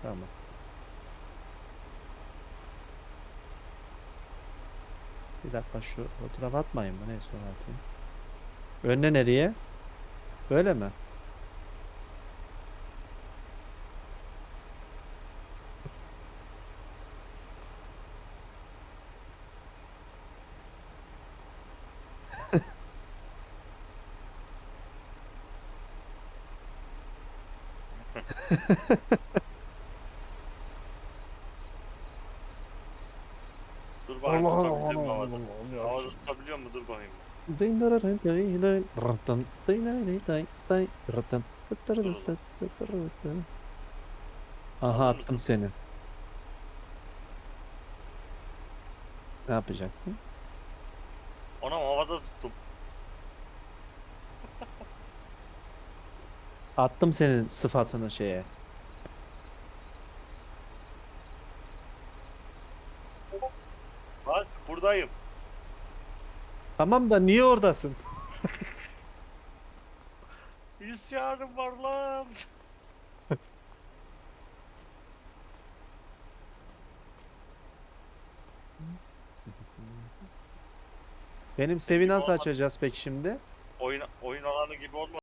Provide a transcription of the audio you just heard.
Tamam. Bir dakika şu o tarafa atmayın mı? Neyse onu atayım. Önüne nereye? Böyle mi? Dur bakayım Allah tutabiliyor mu Allah havada? Allah Havada tutabiliyor mu? Dur bakayım. Aha attım seni. Ne yapacaktın? Anam havada tuttum. Attım senin sıfatını şeye. Buradayım. Tamam da niye oradasın? İsyanım var lan. Benim sevi nasıl olmadı. açacağız peki şimdi? Oyun oyun alanı gibi olma.